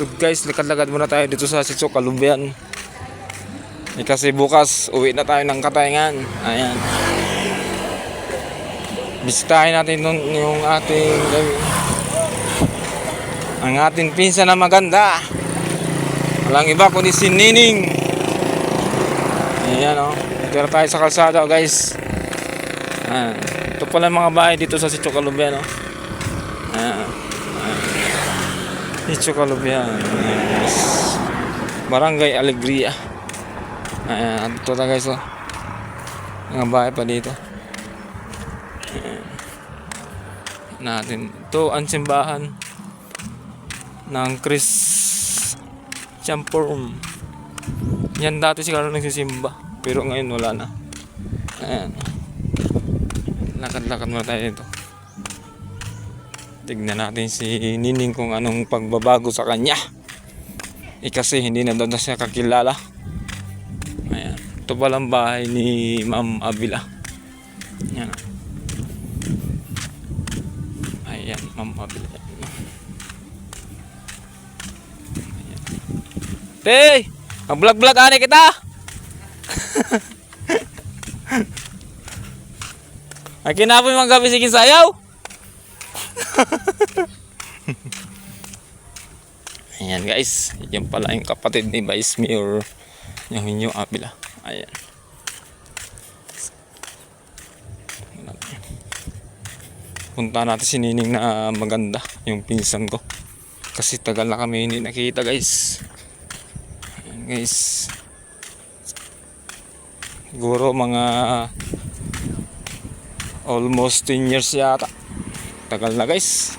So guys, lakad-lakad muna tayo dito sa Sitso, Kalumbian. Eh, kasi bukas, uwi na tayo ng Katayangan. Ayan. Bisitahin natin nun yung ating ang ating pinsan na maganda. Walang iba kundi si Nining. Ayan o. Oh. Na tayo sa kalsada guys. Ayan. Ito pala mga bahay dito sa Sitio Kalumbian. Oh. Ayan. Sitio Kalumbian. Ayan. Barangay Alegria. Ayan. Ito na guys. Oh. Mga bahay pa dito. Ayan. Natin. Ito ang simbahan ng Chris Champorm. Yan dati siguro nagsisimba. Pero ngayon wala na. Ayan. Lakad-lakad muna tayo dito. Tignan natin si Nining kung anong pagbabago sa kanya. Eh kasi hindi na daw na siya kakilala. Ayan. Ito palang bahay ni Ma'am Avila. Ayan. Ayan, Ma'am Avila. Te, mag-vlog-vlog ani kita. Ay kinapoy mga gabi sige sayaw. Ayan guys, yan pala yung kapatid ni Vice Mayor yung inyong apila. Ayan. Punta natin si Nining na maganda, yung pinsan ko. Kasi tagal na kami hindi nakita guys. Ayan, guys. Siguro mga almost 10 years yata. Tagal na guys.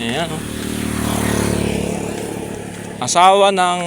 Ayan oh. Asawa ng